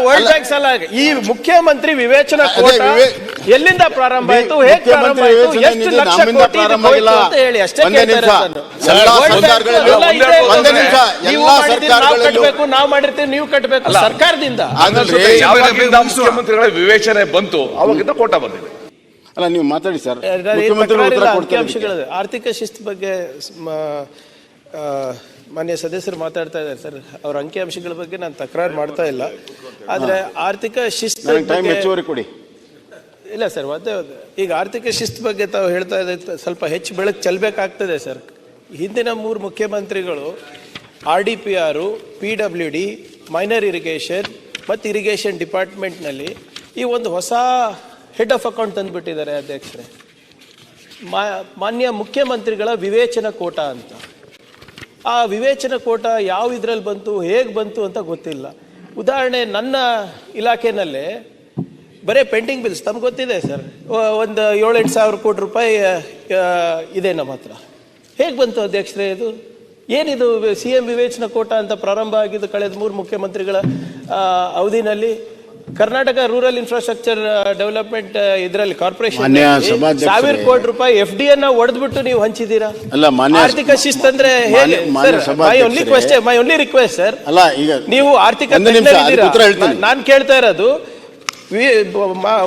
World. Bank ಸಾಲ ಈ ಮುಖ್ಯಮಂತ್ರಿ ವಿವೇಚನಾ ಕೋಟ ಎಲ್ಲಿಂದ ಪ್ರಾರಂಭ ಆಯ್ತು? ಹೇಗೆ ಪ್ರಾರಂಭ ಆಯ್ತು? ವಿವೇಚನೆ ಎಷ್ಟು ನಿಧಿ ಲಕ್ಷ ಕೋಟಿ ಹೋಯ್ತು ಅಂತ ಹೇಳಿ ಅಷ್ಟೇ. ನೀವು ಕಟ್ಟಬೇಕು ನಾವು ಮಾಡಿರ್ತೀವಿ ನೀವು ಕಟ್ಟಬೇಕು ಸರ್ಕಾರದಿಂದ. ಮುಖ್ಯಮಂತ್ರಿಗಳ ವಿವೇಚನೆ ಬಂತು ಅವಾಗಿಂದ ಕೋಟ ಬಂದಿದೆ. ಅಲ್ಲ ನೀವು ಮಾತಾಡಿ ಸರ್. ಮುಖ್ಯಮಂತ್ರಿಗಳು ಅಂಕಿಅಂಶಗಳಿದೆ ಆರ್ಥಿಕ ಶಿಸ್ತು ಬಗ್ಗೆ ಮ- ಆ, ಮಾನ್ಯ ಸದಸ್ಯರು ಮಾತಾಡ್ತಾ ಇದ್ದಾರೆ ಸರ್. ಅವ್ರ ಅಂಕಿಅಂಶಗಳ ಬಗ್ಗೆ ನಾನು ತಕರಾರು ಮಾಡ್ತಾ ಇಲ್ಲ. ಆದರೆ ಆರ್ಥಿಕ ಶಿಸ್ತು ಹೆಚ್ಚುವರಿ ಕೊಡಿ. ಇಲ್ಲ ಸರ್ ಮತ್ತೆ ಈಗ ಆರ್ಥಿಕ ಶಿಸ್ತು ಬಗ್ಗೆ ತಾವು ಹೇಳ್ತಾ ಇದ್ದ ಸ್ವಲ್ಪ ಹೆಚ್ಚು ಬೆಳಕು ಚೆಲ್ಲಬೇಕಾಗ್ತದೆ ಸರ್. ಹಿಂದಿನ ಮೂರು ಮುಖ್ಯಮಂತ್ರಿಗಳು R D P R P W D minor irrigation ಮತ್ತು ಇರಿಗೇಷನ್ ಡಿಪಾರ್ಟ್ಮೆಂಟ್ನಲ್ಲಿ ಈ ಒಂದು ಹೊಸ ಹೆಡ್ ಆಫ್ ಅಕೌಂಟ್ ತಂದುಬಿಟ್ಟಿದ್ದಾರೆ ಅಧ್ಯಕ್ಷರೇ. ಮಾನ್ಯ ಮುಖ್ಯಮಂತ್ರಿಗಳ ವಿವೇಚನಾ ಕೋಟ ಅಂತ. ಆ ವಿವೇಚನ ಕೋಟ ಯಾವ ಇದರಲ್ಲಿ ಬಂತು, ಹೇಗೆ ಬಂತು ಅಂತ ಗೊತ್ತಿಲ್ಲ. ಉದಾಹರಣೆ ನನ್ನ ಇಲಾಖೆನಲ್ಲೇ ಬರೀ ಪೆಂಡಿಂಗ್ ಬಿಲ್ಸ್, ತಮ್ಗೆ ಗೊತ್ತಿದೆ ಸರ್? ಒಂದು ಏಳೆಂಟು ಸಾವಿರ ಕೋಟಿ ರೂಪಾಯಿ ಇದೆ ನಮ್ಮ ಹತ್ರ. ಹೇಗೆ ಬಂತು ಅಧ್ಯಕ್ಷರೇ ಇದು? ಏನಿದು ಸಿ ಎಂ ವಿವೇಚನ ಕೋಟ ಅಂತ ಪ್ರಾರಂಭ ಆಗಿದ್ದು, ಕಳೆದ ಮೂರು ಮುಖ್ಯಮಂತ್ರಿಗಳ ಅವಧಿನಲ್ಲಿ? ಕರ್ನಾಟಕ ರೂರಲ್ ಇನ್ಫ್ರಾಸ್ಟ್ರಕ್ಚರ್ ಡೆವಲಪ್ಮೆಂಟ್ ಇದರಲ್ಲಿ ಕಾರ್ಪೊರೇಷನ್. ಸಾವಿರ ಕೋಟಿ ರೂಪಾಯಿ ಎಫ್ ಡಿ ಅನ್ನ ಒಡೆದ್ಬಿಟ್ಟು ನೀವು ಹಂಚಿದ್ದೀರಾ? ಅಲ್ಲ, ಮಾನ್ಯ- ಆರ್ಥಿಕ ಶಿಸ್ತ್ ಅಂದ್ರೆ ಮೈ ಓನ್ಲಿ ಸಭಾಧ್ಯಕ್ಷರೇ. ಮೈ ಒನ್ಲಿ ರಿಕ್ವೆಸ್ಟ್ ಸರ್ ಅಲ್ಲ ಈಗ ನೀವು ಆರ್ಥಿಕ ನಾನು ಕೇಳ್ತಾ ಇರೋದು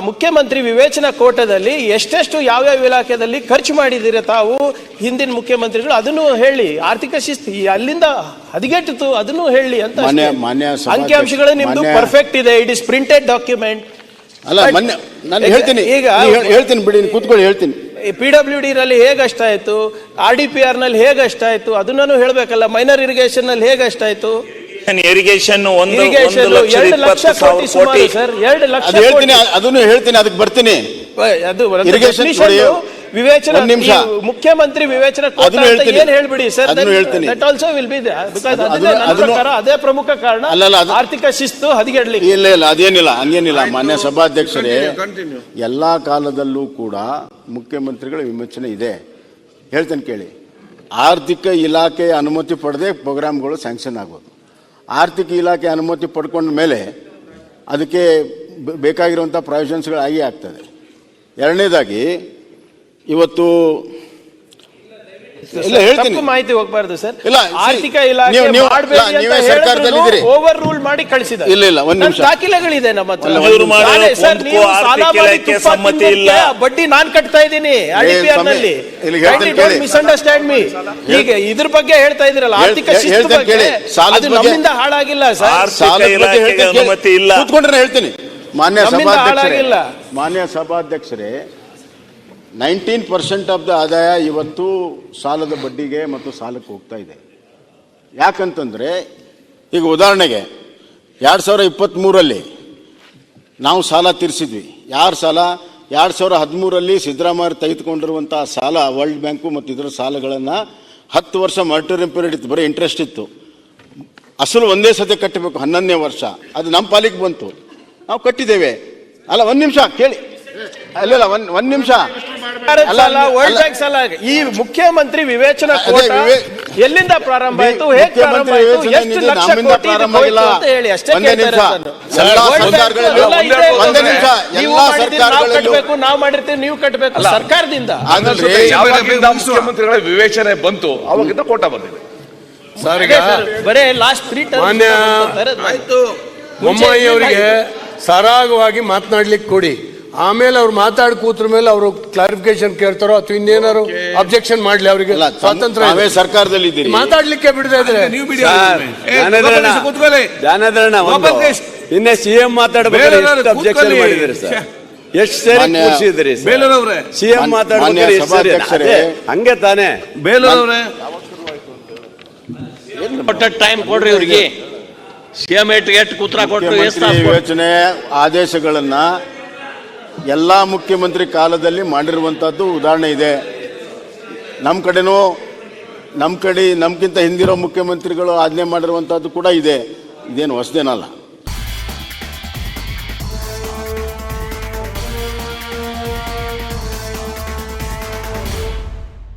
ಮುಖ್ಯಮಂತ್ರಿ ವಿವೇಚನಾ ಕೋಟದಲ್ಲಿ ಎಷ್ಟೆಷ್ಟು ಯಾವ್ಯಾವ ಇಲಾಖೆಯಲ್ಲಿ ಖರ್ಚು ಮಾಡಿದಿರ ತಾವು ಹಿಂದಿನ ಮುಖ್ಯಮಂತ್ರಿಗಳು ಅದನ್ನು ಹೇಳಿ ಆರ್ಥಿಕ ಶಿಸ್ತು ಅಲ್ಲಿಂದ ಹದಗೆಟ್ಟಿತು ಅದನ್ನು ಹೇಳಿ ಅಂತ ಅಂಕಿಅಂಶಗಳು ನಿಮ್ದು ಪರ್ಫೆಕ್ಟ್ ಇದೆ ಇಟ್ ಇಸ್ ಪ್ರಿಂಟೆಡ್ ಡಾಕ್ಯುಮೆಂಟ್ ಅಲ್ಲ ಮೊನ್ನೆ ನಾನು ಹೇಳ್ತೀನಿ. ಈಗ ಹೇಳ್ತೀನಿ ಬಿಡಿ ಕೂತ್ಕೊಳ್ಳಿ ಹೇಳ್ತೀನಿ. ಪಿ ಡಬ್ಲ್ಯೂ ಡಿ ನಲ್ಲಿ ಹೇಗೆ ಅಷ್ಟಾಯ್ತು ಆರ್ ಡಿ ಪಿ ಆರ್ನಲ್ಲಿ ಹೇಗೆ ಅಷ್ಟಾಯ್ತು ಅದನ್ನೂ ಹೇಳಬೇಕಲ್ಲ ಮೈನರ್ ಇರಿಗೇಷನ್ನಲ್ಲಿ ಹೇಗೆ ಅಷ್ಟಾಯ್ತು ಇರಿಗೇಷನ್ ಒಂದು ಇರಿಗೇಷನ್ ಒಂದು ಲಕ್ಷದ ಎರಡು ಲಕ್ಷ ಇಪ್ಪತ್ತು ಸಾವಿರ ಕೋಟಿ. ಸರ್ ಎರಡು ಲಕ್ಷ ಅದು ಹೇಳ್ತೀನಿ. ಅದನ್ನು ಹೇಳ್ತೀನಿ ಅದಕ್ಕೆ ಬರ್ತೀನಿ. ಅದು Irrigation ವಿವೇಚನ ನಿಮಿಷ. ಮುಖ್ಯಮಂತ್ರಿ ವಿವೇಚನ. ಏನ್ ಹೇಳ್ಬಿಡಿ ಸರ್? ಅದನ್ನು ಹೇಳ್ತೀನಿ. That also will be because ಅದು- ಅದೇ ನನ್ನ ಪ್ರಕಾರ ಅದೇ ಪ್ರಮುಖ ಕಾರಣ ಅಲ್ಲಲ್ಲ, ಅದು- ಆರ್ಥಿಕ ಶಿಸ್ತು ಹದಿಗೆಡ್ಲಿ ಇಲ್ಲ ಇಲ್ಲ ಅದೇನಿಲ್ಲ ಹಂಗೇನಿಲ್ಲ. ಮಾನ್ಯ ಸಭಾಧ್ಯಕ್ಷರೇ ಎಲ್ಲಾ ಕಾಲದಲ್ಲೂ ಕೂಡ ಮುಖ್ಯಮಂತ್ರಿಗಳ ವಿಮೋಚನೆ ಇದೆ. ಹೇಳ್ತೇನೆ ಕೇಳಿ. ಆರ್ಥಿಕ ಇಲಾಖೆ ಅನುಮತಿ ಪಡೆದೇ ಪ್ರೋಗ್ರಾಮ್ಗಳು ಸ್ಯಾಂಕ್ಷನ್ ಆಗೋದು. ಆರ್ಥಿಕ ಇಲಾಖೆ ಅನುಮತಿ ಪಡ್ಕೊಂಡ ಮೇಲೆ ಅದಕ್ಕೆ ಬೇಕಾಗಿರುವಂಥ ಪ್ರಾವಿಷನ್ಸ್ಗಳಾಗಿ ಆಗೇ ಆಗ್ತದೆ. ಎರಡನೇದಾಗಿ ಇವತ್ತು ಇಲ್ಲ ಹೇಳ್ತೀನಿ. ಮಾಹಿತಿ ಹೋಗ್ಬಾರ್ದು ಸರ್. ಇಲ್ಲ, ಆರ್ಥಿಕ ಇಲಾಖೆ ನೀವು- ನೀವು- ಸರ್ಕಾರದಲ್ಲಿ ಇಲ್ಲ, ಓವರ್ ರೂಲ್ ಮಾಡಿ ಕಳಿಸಿದ ಇಲ್ಲ, ಇಲ್ಲ, ಒಂದ್ ನಿಮಿಷ. ದಾಖಲೆಗಳಿದೆ ನಮ್ಮ ಹತ್ರ. ಸರ್, ನೀವು ಸಾಲ ಆರ್ಥಿಕ ಮಾಡಿ ಸಮ್ಮತಿ ಇಲ್ಲ. ಬಡ್ಡಿ ನಾನ್ ಕಟ್ತಾ ಇದ್ದೀನಿ ಸ್ವಾಮಿ, ನಲ್ಲಿ ಇಲ್ಲಿ ಹೇಳ್ತೀನಿ ಕೇಳಿ. ಮಿಸ್ಅಂಡರ್ಸ್ಟ್ಯಾಂಡ್ ಮೀ ಈಗ ಇದ್ರ ಬಗ್ಗೆ ಹೇಳ್ತಾ ಇದ್ದೀರಲ್ಲ ಆರ್ಥಿಕ ಶಿಸ್ತು ಬಗ್ಗೆ ಸಾಲದ ಅದು ಬಗ್ಗೆ- ನಮ್ಮಿಂದ ಹಾಳಾಗಿಲ್ಲ ಸರ್. ಸಾಲದ ಬಗ್ಗೆ ಅನುಮತಿ ಇಲ್ಲ. ಕೂತ್ಕೊಂಡ್ರೆ ಹೇಳ್ತೀನಿ. ಮಾನ್ಯ ನಮ್ಮಿಂದ ಸಭಾಧ್ಯಕ್ಷರೇ ಹಾಳಾಗಿಲ್ಲ. ಮಾನ್ಯ ಸಭಾಧ್ಯಕ್ಷರೇ ನೈನ್ಟೀನ್ ಪರ್ಸೆಂಟ್ ಆಫ್ ದ ಆದಾಯ ಇವತ್ತು ಸಾಲದ ಬಡ್ಡಿಗೆ ಮತ್ತು ಸಾಲಕ್ಕೆ ಹೋಗ್ತಾ ಇದೆ. ಯಾಕಂತಂದರೆ, ಈಗ ಉದಾಹರಣೆಗೆ, ಎರಡು ಸಾವಿರ ಇಪ್ಪತ್ತ್ಮೂರಲ್ಲಿ ನಾವು ಸಾಲ ತೀರಿಸಿದ್ವಿ. ಯಾರು ಸಾಲ? ಎರಡು ಸಾವಿರ ಹದಿಮೂರಲ್ಲಿ ಸಿದ್ದರಾಮಯ್ಯ ತೆಗೆದುಕೊಂಡಿರುವಂಥ ಸಾಲ ವರ್ಲ್ಡ್ ಬ್ಯಾಂಕು ಮತ್ತು ಇದರ ಸಾಲಗಳನ್ನು ಹತ್ತು ವರ್ಷ ಮಾರ್ಟೋರಿಯಂ ಪೀರಿಯಡ್ ಇತ್ತು. ಬರೀ ಇಂಟ್ರೆಸ್ಟ್ ಇತ್ತು. ಅಸಲು ಒಂದೇ ಸತಿ ಕಟ್ಟಬೇಕು, ಹನ್ನೊಂದನೇ ವರ್ಷ. ಅದು ನಮ್ಮ ಪಾಲಿಗೆ ಬಂತು. ನಾವು ಕಟ್ಟಿದ್ದೇವೆ. ಅಲ್ಲ, ಒಂದು ನಿಮಿಷ, ಕೇಳಿ. ಅಲ್ಲ ಒಂದು ಒಂದು ನಿಮಿಷ. ಭಾರತ್ ಅಲ್ಲ, ಸಾಲ ವರ್ಲ್ಡ್ ಅಲ್ಲ. ಬ್ಯಾಂಕ್ ಸಾಲ ಈ ಮುಖ್ಯಮಂತ್ರಿ ವಿವೇಚನಾ ಕೋಟ ಎಲ್ಲಿಂದ ಪ್ರಾರಂಭ ಆಯ್ತು? ಹೇಗೆ ಪ್ರಾರಂಭ ಆಯ್ತು? ವಿವೇಚನೆ ಎಷ್ಟು ಲಕ್ಷ ಕೋಟಿ ಪ್ರಾರಂಭ ಹೋಯ್ತು ಅಂತ ಹೇಳಿ ಅಷ್ಟೇ. ನೀವು ಕಟ್ಟಬೇಕು ನಾವು ಮಾಡಿರ್ತೀವಿ ನೀವು ಕಟ್ಟಬೇಕು. ಸರ್ಕಾರದಿಂದ. ಮುಖ್ಯಮಂತ್ರಿಗಳ ವಿವೇಚನೆ ಬಂತು ಅವಾಗಿಂದ ಕೋಟ ಬಂದಿದೆ. ಸರ್ ಈಗ ಬರೇ ಲಾಸ್ಟ್ ತ್ರೀ ಮಾನ್ಯ ಬೊಮ್ಮಾಯಿ ಅವರಿಗೆ ಸರಾಗವಾಗಿ ಮಾತನಾಡ್ಲಿಕ್ಕೆ ಕೊಡಿ. ಆಮೇಲೆ ಅವ್ರು ಮಾತಾಡಿ ಕೂತ್ರ ಮೇಲೆ ಅವರು ಕ್ಲಾರಿಫಿಕೇಶನ್ ಕೇಳ್ತಾರೋ ಅಥವಾ ಇನ್ನೇನಾರು ಅಬ್ಜೆಕ್ಷನ್ ಮಾಡ್ಲಿ ಅವರಿಗೆ ಸ್ವಾತಂತ್ರ್ಯ. ಸರ್ಕಾರದಲ್ಲಿ ಇದ್ದೀರಿ. ಮಾತಾಡ್ಲಿಕ್ಕೆ ಬಿಡದೆ ಇದ್ರೆ. ಜ್ಞಾನಧರಣ ನಿನ್ನೆ ಸಿಎಂ ಎಂ ಎಷ್ಟು ಅಬ್ಜೆಕ್ಷನ್ ಮಾಡಿದ್ರಿ ಸರ್. ಎಷ್ಟು ಸೇರಿ ಕೂರಿಸಿದ್ರಿ ಸಿಎಂ ಸೇರಿ ಸಭಾಧ್ಯಕ್ಷರೇ. ಅದೇ, ಹಂಗೆ ತಾನೇ. ಕೊಟ್ಟ ಟೈಮ್ ಕೊಡ್ರಿ ಇವ್ರಿಗೆ? ಸಿಎಂ ಎಟ್ ಎಟ್ ಕೂತ್ರ ಕೊಟ್ಟು ಯೋಚನೆ ಆದೇಶಗಳನ್ನ ಎಲ್ಲ ಮುಖ್ಯಮಂತ್ರಿ ಕಾಲದಲ್ಲಿ ಮಾಡಿರುವಂಥದ್ದು ಉದಾಹರಣೆ ಇದೆ. ನಮ್ಮ ಕಡೆನೂ ನಮ್ಮ ಕಡೆ, ನಮ್ಗಿಂತ ಹಿಂದಿರೋ ಮುಖ್ಯಮಂತ್ರಿಗಳು ಆಜ್ಞೆ ಮಾಡಿರುವಂಥದ್ದು ಕೂಡ ಇದೆ. ಇದೇನು ಹೊಸದೇನಲ್ಲ.